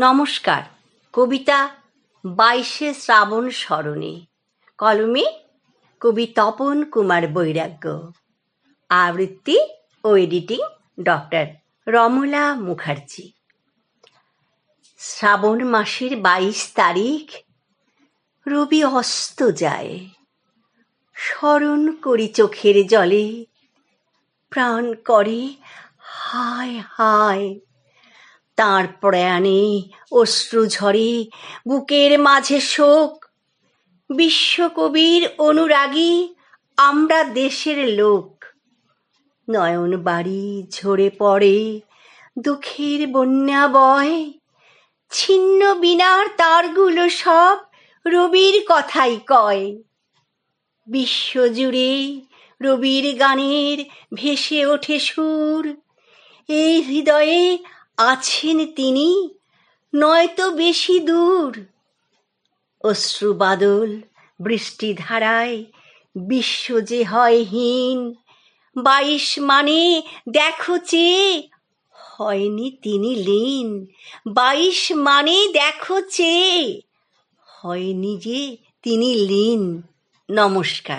নমস্কার। কবিতা বাইশে শ্রাবণ স্মরণে। কলমে কবি তপন কুমার বৈরাগ্য। আবৃত্তি ও এডিটিং ডক্টর রমলা মুখার্জি। শ্রাবণ মাসের বাইশ তারিখ, রবি অস্ত যায়। স্মরণ করি চোখের জলে, প্রাণ করে হায় হায়। তাঁর প্রয়াণে অশ্রু ঝরে বুকের মাঝে শোক। বিশ্বকবির অনুরাগী আমরা দেশের লোক। নয়ন বাড়ি ঝরে পড়ে দুঃখের বন্যা বয়। ছিন্ন বিনার তারগুলো সব রবির কথাই কয়। বিশ্বজুড়ে রবির গানের ভেসে ওঠে সুর। এই হৃদয়ে আছেন তিনি, নয়তো বেশি দূর। অশ্রু বাদল বৃষ্টি ধারায়, বিশ্ব যে হয় হীন। বাইশ মানে দেখো চেয়ে হয়নি তিনি লীন। বাইশ মানে দেখো চেয়ে হয়নি যে তিনি লীন। নমস্কার।